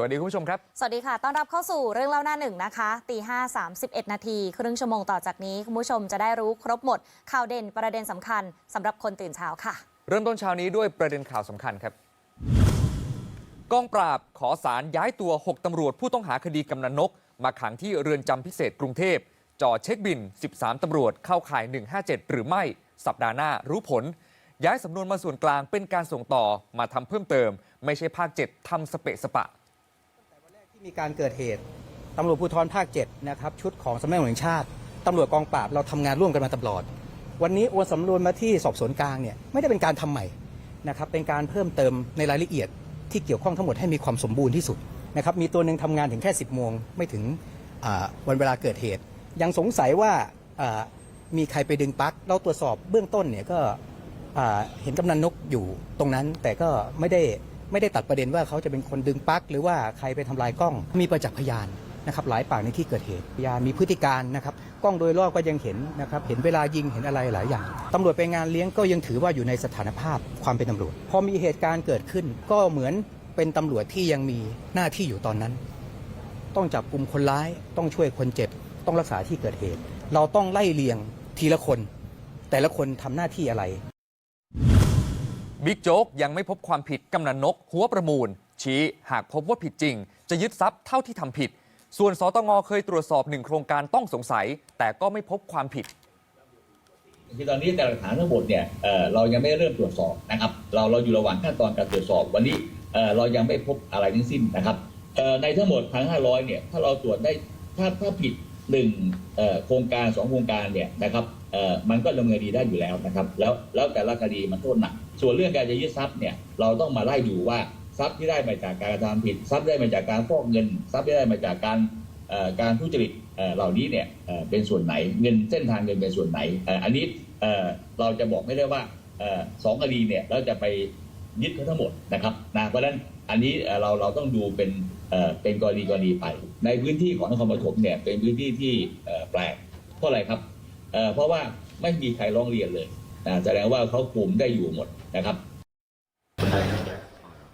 สวัสดีคุณผู้ชมครับ สวัสดีค่ะ ต้อนรับเข้าสู่เรื่องเล่าหน้าหนึ่งนะคะตีห้าสามสิบเอ็ดนาทีครึ่งชั่วโมงต่อจากนี้ คุณผู้ชมจะได้รู้ครบหมด ข่าวเด่นประเด็นสำคัญสำหรับคนตื่นเช้าค่ะ เริ่มต้นเช้านี้ด้วยประเด็นข่าวสำคัญครับกองปราบขอสารย้ายตัว 6ตำรวจผู้ต้องหาคดีกำนันนก มาขังที่เรือนจำพิเศษกรุงเทพจ่อเช็คบิน 13ตำรวจเข้าข่าย 157 หรือไม่ สัปดาห์หน้ารู้ผลย้ายสำนวนมาส่วนกลางเป็นการส่งต่อมาทำเพิ่มเติม ไม่ใช่ภาค 7ทำสเปะสปะ ที่มีการเกิดเหตุตำรวจภูธรภาค7นะครับชุดของสำนักงานตำรวจแห่งชาติตำรวจกองปราบเราทำงานร่วมกันมาตลอด วันนี้โอนสำนวนมาที่สอบสวนกลางเนี่ยไม่ได้เป็นการทำใหม่นะครับเป็นการเพิ่มเติมในรายละเอียดที่เกี่ยวข้องทั้งหมดให้มีความสมบูรณ์ที่สุดนะครับมีตัวหนึ่งทำงานถึงแค่ 10โมงไม่ถึงวันเวลาเกิดเหตุ ยังสงสัยว่ามีใครไปดึงปลั๊กเราตรวจสอบเบื้องต้นเนี่ยก็เห็นกำนันนกอยู่ตรงนั้นแต่ก็ไม่ได้ ไม่ได้ตัดประเด็นว่าเขาจะเป็นคนดึงปลั๊กหรือว่าใครไปทำลายกล้อง มีประจักษ์พยานนะครับหลายปากในที่เกิดเหตุพยานมีพฤติการนะครับกล้องโดยรอบก็ยังเห็นนะครับเห็นเวลายิงเห็นอะไรหลายอย่างตำรวจไปงานเลี้ยงก็ยังถือว่าอยู่ในสถานภาพความเป็นตำรวจ พอมีเหตุการณ์เกิดขึ้น ก็เหมือนเป็นตำรวจที่ยังมีหน้าที่อยู่ตอนนั้น ต้องจับกลุ่มคนร้าย ต้องช่วยคนเจ็บ ต้องรักษาที่เกิดเหตุ เราต้องไล่เลียงทีละคน แต่ละคนทำหน้าที่อะไร บิ๊กโจ๊กยังไม่พบความผิดกำนันนกหัวประมูล ชี้หากพบว่าผิดจริง จะยึดทรัพย์เท่าที่ทำผิด ส่วนสตงเคยตรวจสอบหนึ่งโครงการต้องสงสัย แต่ก็ไม่พบความผิดคือตอนนี้แต่หลักฐานทั้งหมดเนี่ยเเรายังไม่เริ่มตรวจสอบนะครับ เราเราอยู่ระหว่างขั้นตอนการตรวจสอบวันนี้เเรายังไม่พบอะไรทั้งสิ้นนะครับในทั้งหมด1,500เนี่ยถ้าเราตรวจได้ถ้าถ้าผิดหนึ่งโครงการสองโครงการเนี่ยนะครับ มันก็ดำเนินคดีได้อยู่แล้วนะครับ แล้วแล้วแต่ละคดีมันโทษหนัก ส่วนเรื่องการจะยึดทรัพย์เนี่ยเราต้องมาไล่ดูว่าทรัพย์ที่ได้มาจากการกระทำผิดทรัพย์ได้มาจากการฟอกเงิน ทรัพย์ที่ได้มาจากการการทุจริตเอ่อเหล่านี้เนี่ยเป็นส่วนไหนเงินเส้นทางเงินเป็นส่วนไหน อันนี้เราจะบอกไม่ได้ว่าสองคดีเนี่ยเราจะไปยึดเขาทั้งหมดนะครับนะเพราะฉะนั้นอันนี้เราเราต้องดูเป็นเป็นกรณีกรณีไป ในพื้นที่ของนครปฐมเนี่ยเป็นพื้นที่ที่แปลกเพราะอะไรครับ เอ่อเพราะว่าไม่มีใครร้องเรียนเลยนะแสดงว่าเขาคุมได้อยู่หมดนะครับ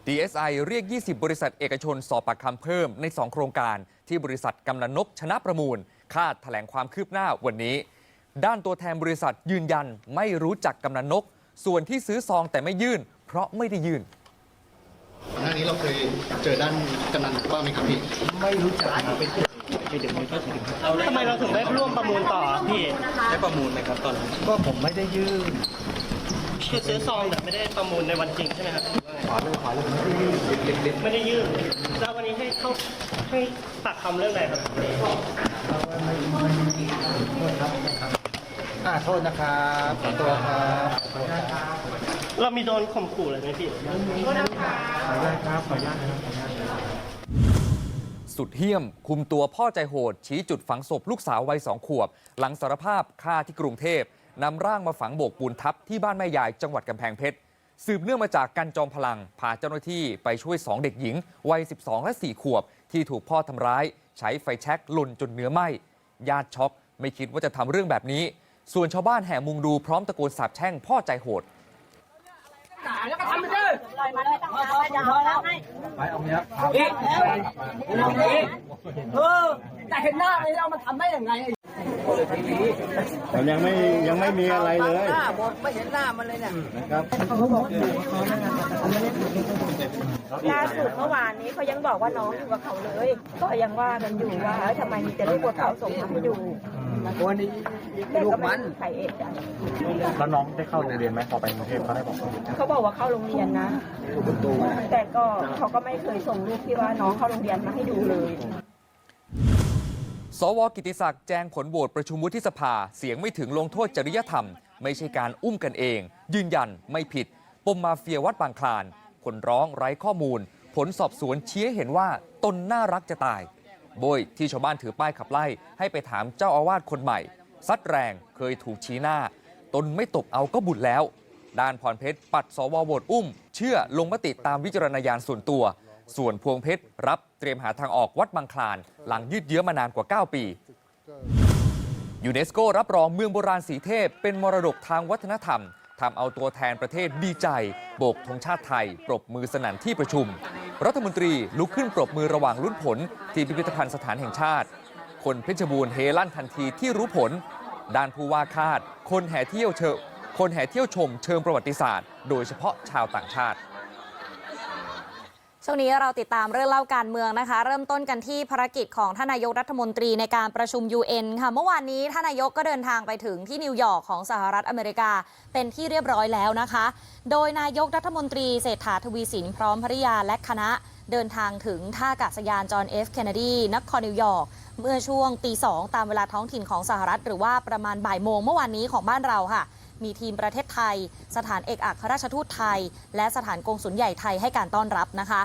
DSI เรียก 20 บริษัทเอกชนสอบปากคำเพิ่มใน 2 โครงการที่บริษัทกำนันนกชนะประมูล คาดแถลงความคืบหน้าวันนี้ ด้านตัวแทนบริษัทยืนยันไม่รู้จักกำนันนก ส่วนที่ซื้อซองแต่ไม่ยื่น เพราะไม่ได้ยื่นก่อนหน้านี้เราเคยเจอด้านกำนันบ้างไหมครับพี่ไม่รู้จักครับเป็น ทำไมเราถึงได้ร่วมประมูลต่อพี่ได้ประมูลไหมครับตอนนั้นก็ผมไม่ได้ยื่นคือซื้อซองแต่ไม่ได้ประมูลในวันจริงใช่ไหมครับขอเลยขอเลยไม่ได้ยื่นเล็กไม่ได้ยื่นแล้ววันนี้ให้เข้าให้ปากคำเรื่องอะไรครับๆอ่าโทษนะครับขอตัวครับขอโทษครับเรามีโดนข่มขู่อะไรไหมพี่ขออนุญาตครับขออนุญาตนะครับขออนุญาตนะครับ สุดเหี้ยม คุมตัวพ่อใจโหด ชี้จุดฝังศพลูกสาววัยสองขวบ หลังสารภาพฆ่าที่กรุงเทพนำร่างมาฝังโบกปูนทับที่บ้านแม่ยายจังหวัดกำแพงเพชรสืบเนื่องมาจากการจอมพลังพาเจ้าหน้าที่ไปช่วย 2 เด็กหญิง วัย 12 และ 4 ขวบ ที่ถูกพ่อทำร้าย ใช้ไฟแช็กหล่นจนเนื้อไหม้ญาติช็อก ไม่คิดว่าจะทำเรื่องแบบนี้ ส่วนชาวบ้านแห่มุงดูพร้อมตะโกนสาบแช่งพ่อใจโหด เออแต่เห็นหน้าเลยเอามาทำได้ยังไงมันยังไม่ยังไม่มีอะไรเลยหน้าบอกไม่เห็นหน้ามันเลยเนี่ยล่าสุดเมื่อวานนี้เขายังบอกว่าน้องอยู่กับเขาเลย ก็ยังว่ากันอยู่ว่าเอ้ยทำไมมีแต่ลูกบนเขาส่งมาให้ดูตั วนี้เด็กลูก็กไม่มันมีใครเอกใจแล้วน้องได้เข้าเรียนไหมพอไปกรุงเทพเขาได้บอกเขาบอกว่าเข้าโรงเรียนนะ แต่ก็เขาก็ไม่เคยส่งรูปที่ว่าน้องเข้าโรงเรียนมาให้ดูเลย สวกิติศักดิ์แจ้งผลโหวตประชุมวุฒิสภา เสียงไม่ถึงลงโทษจริยธรรม ไม่ใช่การอุ้มกันเอง ยืนยันไม่ผิด ปมมาเฟียวัดบางคลาน คนร้องไร้ข้อมูล ผลสอบสวนชี้ให้เห็นว่าตนน่ารักจะตาย โบยที่ชาวบ้านถือป้ายขับไล่ ให้ไปถามเจ้าอาวาสคนใหม่ ซัดแรงเคยถูกชี้หน้า ตนไม่ตบเอาก็บุญแล้ว ด้านพรเพชร ปัดสวโหวตอุ้ม เชื่อลงมติตามวิจารณญาณส่วนตัว ส่วนพวงเพชร รับเตรียมหาทางออกวัดบางคลาน หลังยืดเยื้อมานานกว่า 9 ปียูเนสโกรับรองเมืองโบราณสีเทพ เป็นมรดกทางวัฒนธรรมทำเอาตัวแทนประเทศดีใจ โบกธงชาติไทย ปรบมือสนั่นที่ประชุม รัฐมนตรีลุกขึ้นปรบมือระหว่างลุ้นผล ที่พิพิธภัณฑ์สถานแห่งชาติ คนเพชรบูรณ์เฮลั่นทันทีที่รู้ผล ด้านผู้ว่าคาด คนแห่เที่ยวเชคนแห่เที่ยวชมเชิงประวัติศาสตร์ โดยเฉพาะชาวต่างชาติ ช่วงนี้เราติดตามเรื่องเล่าการเมืองนะคะ เริ่มต้นกันที่ภารกิจของท่านนายกรัฐมนตรีในการประชุม UN ค่ะ เมื่อวานนี้ท่านนายกก็เดินทางไปถึงที่นิวยอร์กของสหรัฐอเมริกาเป็นที่เรียบร้อยแล้วนะคะ โดยนายกรัฐมนตรีเศรษฐาทวีสินพร้อมภริยาและคณะเดินทางถึงท่าอากาศยานจอห์นเอฟเคนเนดีนครนิวยอร์กเมื่อช่วงตีสองตามเวลาท้องถิ่นของสหรัฐ หรือว่าประมาณบ่ายโมงเมื่อวานนี้ของบ้านเราค่ะ มีทีมประเทศไทย สถานเอกอัครราชทูตไทย และสถานกงสุลใหญ่ไทยให้การต้อนรับนะคะ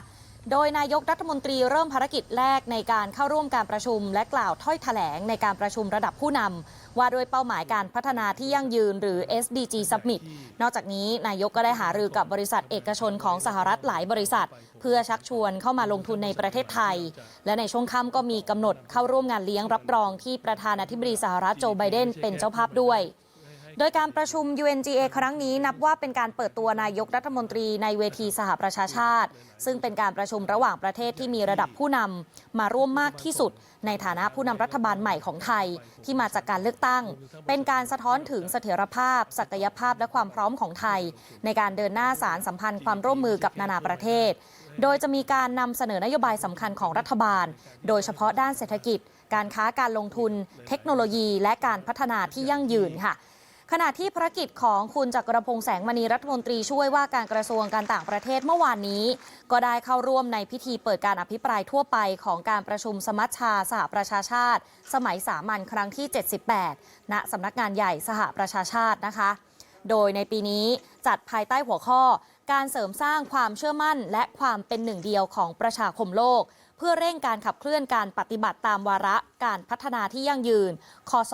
โดยนายกรัฐมนตรีเริ่มภารกิจแรกในการเข้าร่วมการประชุม และกล่าวถ้อยแถลงในการประชุมระดับผู้นำว่าด้วยเป้าหมายการพัฒนาที่ยั่งยืนหรือ SDG Summit นอกจากนี้นายกก็ได้หารือกับบริษัทเอกชนของสหรัฐหลายบริษัท เพื่อชักชวนเข้ามาลงทุนในประเทศไทย และในช่วงค่ำก็มีกำหนดเข้าร่วมงานเลี้ยงรับรองที่ประธานาธิบดีสหรัฐโจไบเดนเป็นเจ้าภาพด้วย ดยการประชุม UNGA ครั้งนี้นับว่าเป็นการเปิดตัวนายกรัฐมนตรีในเวทีสหประชาชาติ ซึ่งเป็นการประชุมระหว่างประเทศที่มีระดับผู้นำมาร่วมมากที่สุด ในฐานะผู้นำรัฐบาลใหม่ของไทย ที่มาจากการเลือกตั้ง เป็นการสะท้อนถึงเสถียรภาพ ศักยภาพและความพร้อมของไทย ในการเดินหน้าสารสัมพันธ์ความร่วมมือกับนานาประเทศ โดยจะมีการนำเสนอนโยบายสำคัญของรัฐบาล โดยเฉพาะด้านเศรษฐกิจ การค้าการลงทุน เทคโนโลยี และการพัฒนาที่ยั่งยืนค่ะ ขณะที่ภารกิจของคุณจักรพงษ์แสงมณีรัฐมนตรีช่วยว่าการกระทรวงการต่างประเทศเมื่อวานนี้ ก็ได้เข้าร่วมในพิธีเปิดการอภิปรายทั่วไปของการประชุมสมัชชาสหประชาชาติ สมัยสามัญครั้งที่ 78 ณสำนักงานใหญ่สหประชาชาตินะคะ โดยในปีนี้จัดภายใต้หัวข้อ การเสริมสร้างความเชื่อมั่น และความเป็นหนึ่งเดียวของประชาคมโลกเพื่อเร่งการขับเคลื่อนการปฏิบัติตามวาระการพัฒนาที่ยั่งยืน คศ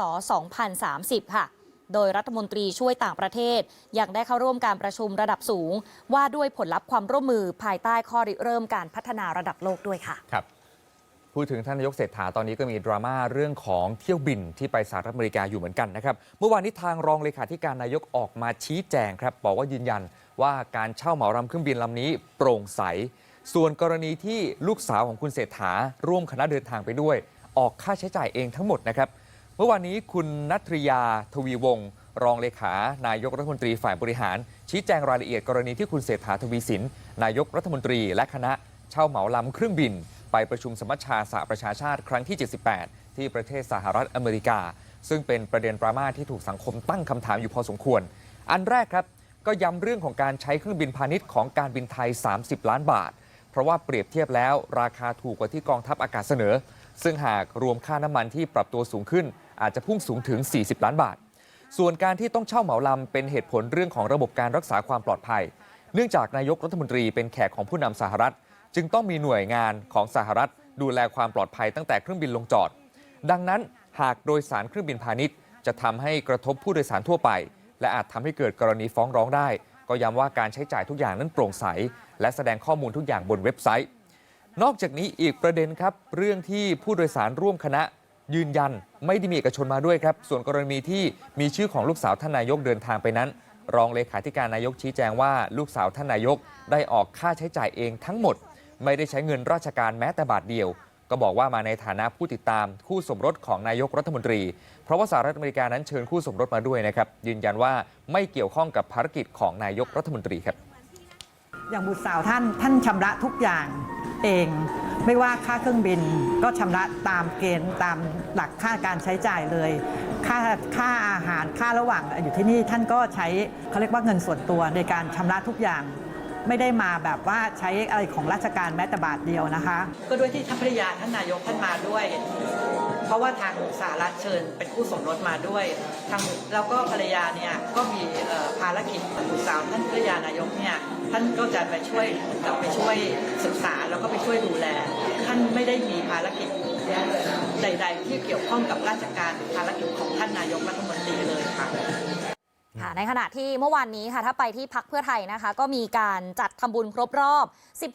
2030 ค่ะ โดยรัฐมนตรีช่วยต่างประเทศ ยังได้เข้าร่วมการประชุมระดับสูง ว่าด้วยผลลัพธ์ความร่วมมือภายใต้ข้อริเริ่มการพัฒนาระดับโลกด้วยค่ะครับพูดถึงท่านนายกเศรษฐาตอนนี้ก็มีดราม่าเรื่องของเที่ยวบินที่ไปสหรัฐอเมริกาอยู่เหมือนกันนะครับเมื่อวานนี้ทางรองเลขาธิการนายกออกมาชี้แจงครับบอกว่ายืนยันว่าการเช่าเหมาลำเครื่องบินลำนี้โปร่งใส ส่วนกรณีที่ลูกสาวของคุณเศรษฐาร่วมคณะเดินทางไปด้วย ออกค่าใช้จ่ายเองทั้งหมดนะครับ เมื่อวานนี้คุณนัทริยาทวีวงศ์รองเลขานายกรัฐมนตรีฝ่ายบริหาร ชี้แจงรายละเอียดกรณีที่คุณเศรษฐาทวีสิน นายกรัฐมนตรีและคณะเช่าเหมาลำเครื่องบิน ไปประชุมสมัชชาสหประชาชาติครั้งที่ 78 ที่ประเทศสหรัฐอเมริกา ซึ่งเป็นประเด็นดราม่าที่ถูกสังคมตั้งคำถามอยู่พอสมควร อันแรกครับก็ย้ำเรื่องของการใช้เครื่องบินพาณิชย์ของการบินไทย 30 ล้านบาท เพราะว่าเปรียบเทียบแล้ว ราคาถูกกว่าที่กองทัพอากาศเสนอ ซึ่งหากรวมค่าน้ำมันที่ปรับตัวสูงขึ้น อาจจะพุ่งสูงถึง 40 ล้านบาท ส่วนการที่ต้องเช่าเหมาลำเป็นเหตุผลเรื่องของระบบการรักษาความปลอดภัย เนื่องจากนายกรัฐมนตรีเป็นแขกของผู้นำสหรัฐ จึงต้องมีหน่วยงานของสหรัฐ ดูแลความปลอดภัยตั้งแต่เครื่องบินลงจอด ดังนั้นหากโดยสารเครื่องบินพาณิชย์ จะทำให้กระทบผู้โดยสารทั่วไป และอาจทำให้เกิดกรณีฟ้องร้องได้ ก็ย้ำว่าการใช้จ่ายทุกอย่างนั้นโปร่งใส และแสดงข้อมูลทุกอย่างบนเว็บไซต์ นอกจากนี้อีกประเด็นครับ เรื่องที่ผู้โดยสารร่วมคณะ ยืนยันไม่ได้มีเอกชนมาด้วยครับ ส่วนกรณีที่มีชื่อของลูกสาวท่านนายกเดินทางไปนั้น รองเลขาธิการนายกชี้แจงว่าลูกสาวท่านนายกได้ออกค่าใช้จ่ายเองทั้งหมด ไม่ได้ใช้เงินราชการแม้แต่บาทเดียว ก็บอกว่ามาในฐานะผู้ติดตามคู่สมรสของนายกรัฐมนตรี เพราะว่าสหรัฐอเมริกานั้นเชิญคู่สมรสมาด้วยนะครับยืนยันว่าไม่เกี่ยวข้องกับภารกิจของนายกรัฐมนตรีครับ อย่างบุตรสาวท่านท่านชำระทุกอย่างเอง ไม่ว่าค่าเครื่องบินก็ชำระตามเกณฑ์ตามหลักค่าการใช้จ่ายเลย ค่าค่าอาหารค่าระหว่างอยู่ที่นี่ท่านก็ใช้เขาเรียกว่าเงินส่วนตัวในการชำระทุกอย่างไม่ได้มาแบบว่าใช้อะไรของราชการแม้แต่บาทเดียวนะคะ ก็ด้วยที่ท่านภรรยาท่านนายกท่านมาด้วย เพราะว่าทางสหรัฐเชิญเป็นคู่สมรสมาด้วยทางแล้วก็ภรรยาเนี่ยก็มีภารกิจบุตรสาวท่านภรรยานายกเนี่ยท่านก็จะไปช่วยกลับไปช่วยศึกษาแล้วก็ไปช่วยดูแล ท่านไม่ได้มีภารกิจใด ๆ ที่เกี่ยวข้องกับราชการภารกิจของท่านนายกรัฐมนตรีเลยค่ะ ค่ะในขณะที่เมื่อวานนี้ค่ะถ้าไปที่พักเพื่อไทยนะคะ ก็มีการจัดทำบุญครบรอบ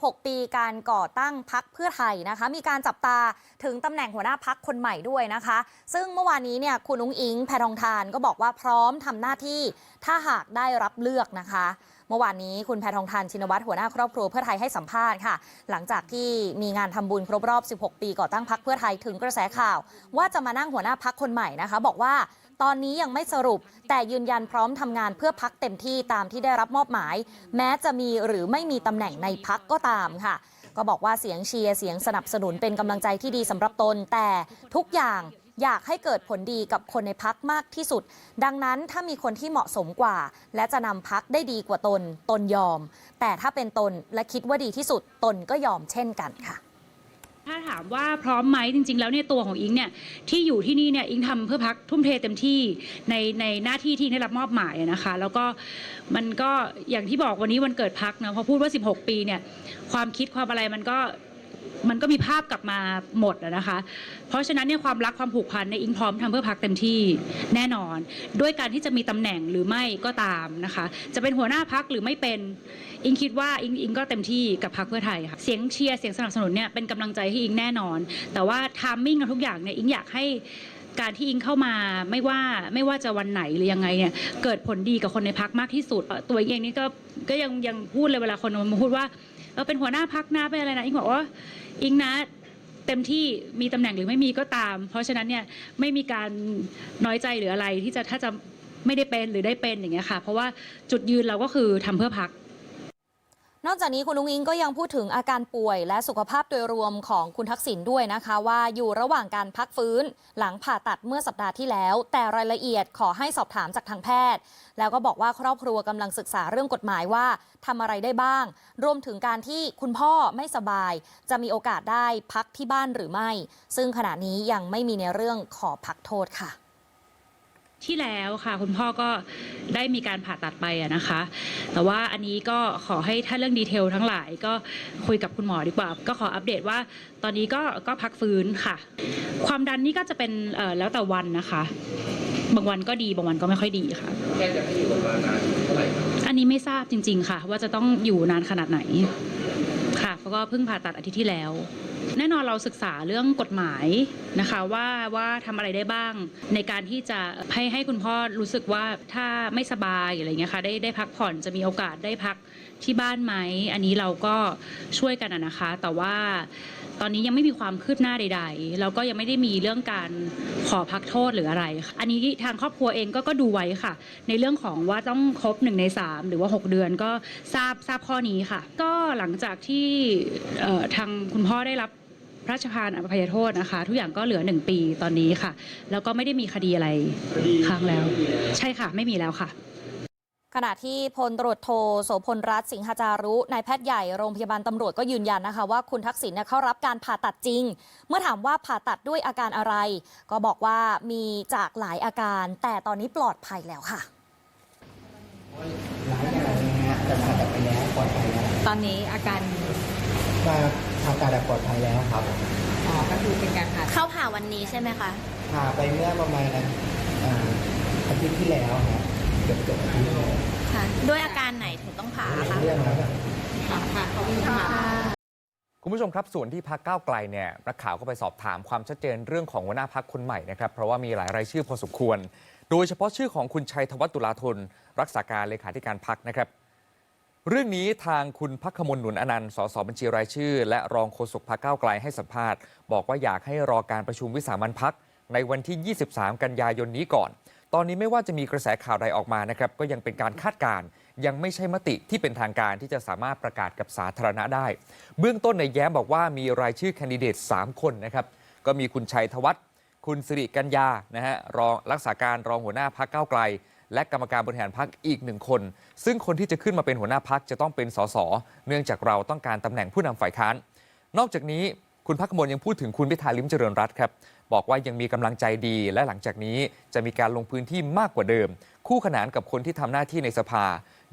16 ปีการก่อตั้งพักเพื่อไทยนะคะ มีการจับตาถึงตำแหน่งหัวหน้าพักคนใหม่ด้วยนะคะ ซึ่งเมื่อวานนี้เนี่ยคุณอุ้งอิงแพทองทานก็บอกว่าพร้อมทำหน้าที่ถ้าหากได้รับเลือกนะคะเมื่อวานนี้คุณแพทองทานชินวัตรหัวหน้าครอบครัวเพื่อไทยให้สัมภาษณ์ค่ะ หลังจากที่มีงานทำบุญครบรอบ 16 ปีก่อตั้งพักเพื่อไทยถึงกระแสข่าว ว่าจะมานั่งหัวหน้าพักคนใหม่นะคะ บอกว่า ตอนนี้ยังไม่สรุป แต่ยืนยันพร้อมทำงานเพื่อพักเต็มที่ตามที่ได้รับมอบหมาย แม้จะมีหรือไม่มีตำแหน่งในพักก็ตามค่ะ ก็บอกว่าเสียงเชียร์เสียงสนับสนุนเป็นกำลังใจที่ดีสำหรับตน แต่ทุกอย่างอยากให้เกิดผลดีกับคนในพักมากที่สุด ดังนั้นถ้ามีคนที่เหมาะสมกว่า และจะนำพักได้ดีกว่าตน ตนยอม แต่ถ้าเป็นตนและคิดว่าดีที่สุดตนก็ยอมเช่นกันค่ะ ถ้าถามว่าพร้อมไหมจริง ๆ แล้วเนี่ยตัวของอิงเนี่ยที่อยู่ที่นี่เนี่ยอิงทำเพื่อพักทุ่มเทเต็มที่ในในหน้าที่ที่ได้รับมอบหมายนะคะ แล้วก็มันก็อย่างที่บอกวันนี้วันเกิดพักนะพอพูดว่า 16 ปีเนี่ยความคิดความอะไรมันก็มันก็มีภาพกลับมาหมดนะคะ เพราะฉะนั้นเนี่ยความรักความผูกพันในอิงพร้อมทำเพื่อพักเต็มที่แน่นอน ด้วยการที่จะมีตำแหน่งหรือไม่ก็ตามนะคะ จะเป็นหัวหน้าพักหรือไม่เป็น อิงคิดว่าอิงอิงก็เต็มที่กับพรรคเพื่อไทยค่ะเสียงเชียร์เสียงสนับสนุนเนี่ยเป็นกำลังใจให้อิงแน่นอน แต่ว่าทามมิ่งทุกอย่างเนี่ยอิงอยากให้การที่อิงเข้ามาไม่ว่าไม่ว่าจะวันไหนหรือยังไงเนี่ยเกิดผลดีกับคนในพักมากที่สุด ตัวอิงเองนี่ก็ก็ยังยังพูดเลยเวลาคนมาพูดว่าเออเป็นหัวหน้าพักนะเป็นอะไรนะอิงบอกว่าอิงนะเต็มที่มีตำแหน่งหรือไม่มีก็ตาม เพราะฉะนั้นเนี่ยไม่มีการน้อยใจหรืออะไรที่จะถ้าจะไม่ได้เป็นหรือได้เป็นอย่างเงี้ยค่ะ เพราะว่าจุดยืนเราก็คือทำเพื่อพัก นอกจากนี้คุณนุ้งอิงก็ยังพูดถึงอาการป่วย และสุขภาพโดยรวมของคุณทักษิณด้วยนะคะ ว่าอยู่ระหว่างการพักฟื้น หลังผ่าตัดเมื่อสัปดาห์ที่แล้ว แต่รายละเอียดขอให้สอบถามจากทางแพทย์ แล้วก็บอกว่าครอบครัวกำลังศึกษาเรื่องกฎหมายว่าทำอะไรได้บ้าง รวมถึงการที่คุณพ่อไม่สบาย จะมีโอกาสได้พักที่บ้านหรือไม่ ซึ่งขณะนี้ยังไม่มีในเรื่องขอพักโทษค่ะ ที่แล้วค่ะคุณพ่อก็ได้มีการผ่าตัดไปนะคะ แต่ว่าอันนี้ก็ขอให้ถ้าเรื่องดีเทลทั้งหลายก็คุยกับคุณหมอดีกว่า ก็ขออัปเดตว่าตอนนี้ก็ก็พักฟื้นค่ะ ความดันนี่ก็จะเป็นแล้วแต่วันนะคะ บางวันก็ดีบางวันก็ไม่ค่อยดีค่ะอันนี้ไม่ทราบจริง ๆ ค่ะ ว่าจะต้องอยู่นานขนาดไหนค่ะเพราะก็เพิ่งผ่าตัดอาทิตย์ที่แล้ว แน่นอนเราศึกษาเรื่องกฎหมายนะคะว่าว่าทำอะไรได้บ้าง ในการที่จะให้ให้คุณพ่อรู้สึกว่าถ้าไม่สบายอะไรเงี้ยค่ะได้ได้พักผ่อนจะมีโอกาสได้พักที่บ้านไหมอันนี้เราก็ช่วยกันนะคะ แต่ว่าตอนนี้ยังไม่มีความคืบหน้าใด ๆ แล้วก็ยังไม่ได้มีเรื่องการขอพักโทษหรืออะไรค่ะอันนี้ทางครอบครัวเองก็ก็ดูไว้ค่ะ ในเรื่องของว่าต้องครบหนึ่งในสามหรือว่า 6 เดือนก็ทราบทราบข้อนี้ค่ะ ก็หลังจากที่ทางคุณพ่อได้รับ ระราชทานอภัยโทษนะคะ ทุกอย่างก็เหลือหนึ่งปีตอนนี้ค่ะ แล้วก็ไม่ได้มีคดีอะไรค้างแล้ว ใช่ค่ะ ไม่มีแล้วค่ะขณะที่พลตำรวจโทโสพลรัตน์สิงหจารุนายแพทย์ใหญ่โรงพยาบาลตำรวจก็ยืนยันนะคะ ว่าคุณทักษิณเนี่ยเข้ารับการผ่าตัดจริง เมื่อถามว่าผ่าตัดด้วยอาการอะไร ก็บอกว่ามีจากหลายอาการ แต่ตอนนี้ปลอดภัยแล้วค่ะหลายอย่างนะฮะแต่ผ่าตัดไปแล้วปลอดภัยแล้วตอนนี้อาการมา ทางการปลอดภัยแล้วครับอ๋อก็คือเป็นการผ่าเข้าผ่าวันนี้ใช่ไหมคะ ผ่าไปเมื่อประมาณอ่าอาทิตย์ที่แล้วครับเกือบเกือบอาทิตย์ที่แล้วค่ะ ด้วยอาการไหนถึงต้องผ่าคะเรื่องแล้วก็ค่ะเขามีผ่า คุณผู้ชมครับ ส่วนที่พักก้าวไกลเนี่ยนักข่าวก็ไปสอบถามความชัดเจนเรื่องของหัวหน้าพักคนใหม่นะครับเพราะว่ามีหลายรายชื่อพอสมควร โดยเฉพาะชื่อของคุณชัยธวัฒน์ตุลาธนรักษาการเลขาธิการพักนะครับ เรื่องนี้ทางคุณพักขมลหนุนอนันต์ สสบัญชีรายชื่อ และรองโฆษกพักก้าวไกลให้สัมภาษณ์ บอกว่าอยากให้รอการประชุมวิสามันพักในวันที่ 23 กันยายนนี้ก่อน ตอนนี้ไม่ว่าจะมีกระแสข่าวใดออกมานะครับ ก็ยังเป็นการคาดการณ์ ยังไม่ใช่มติที่เป็นทางการที่จะสามารถประกาศกับสาธารณะได้ เบื้องต้นในแย้มบอกว่ามีรายชื่อแคนดิเดต 3 คนนะครับ ก็มีคุณชัยธวัฒน์ คุณสิริกัญญา นะฮะ รองรักษาการรองหัวหน้าพักก้าวไกล และกรรมการบริหารพักอีกหนึ่งคน ซึ่งคนที่จะขึ้นมาเป็นหัวหน้าพักจะต้องเป็นสสเนื่องจากเราต้องการตำแหน่งผู้นำฝ่ายค้าน นอกจากนี้คุณพักมลยังพูดถึงคุณพิธาลิมเจริญรัตน์ครับบอกว่ายังมีกำลังใจดีและหลังจากนี้จะมีการลงพื้นที่มากกว่าเดิม คู่ขนานกับคนที่ทำหน้าที่ในสภา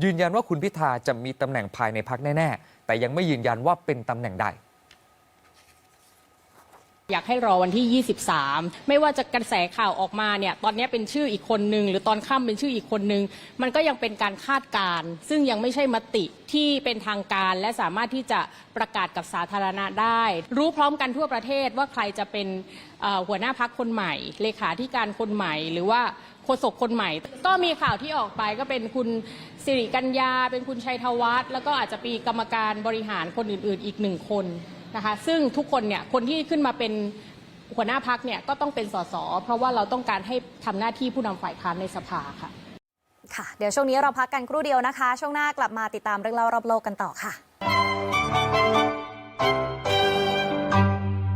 ยืนยันว่าคุณพิธาจะมีตำแหน่งภายในพักแน่ ๆ แต่ยังไม่ยืนยันว่าเป็นตำแหน่งใด อยากให้รอวันที่ 23 ไม่ว่าจะกระแสข่าวออกมาเนี่ย ตอนนี้เป็นชื่ออีกคนนึง หรือตอนค่ำเป็นชื่ออีกคนนึง มันก็ยังเป็นการคาดการณ์ซึ่งยังไม่ใช่มติที่เป็นทางการ และสามารถที่จะประกาศกับสาธารณะได้ รู้พร้อมกันทั่วประเทศว่าใครจะเป็นหัวหน้าพักคนใหม่ เลขาธิการคนใหม่ หรือว่าโฆษกคนใหม่ ก็มีข่าวที่ออกไปก็เป็นคุณสิริกัญญาเป็นคุณชัยธวัฒน์แล้วก็อาจจะมีกรรมการบริหารคนอื่น ๆ อีกหนึ่งคน นะคะซึ่งทุกคนเนี่ยคนที่ขึ้นมาเป็นหัวหน้าพักเนี่ยก็ต้องเป็นสสเพราะว่าเราต้องการให้ทำหน้าที่ผู้นำฝ่ายค้านในสภาค่ะค่ะ เดี๋ยวช่วงนี้เราพักกันครู่เดียวนะคะ ช่วงหน้ากลับมาติดตามเรื่องเล่ารอบโลกกันต่อค่ะ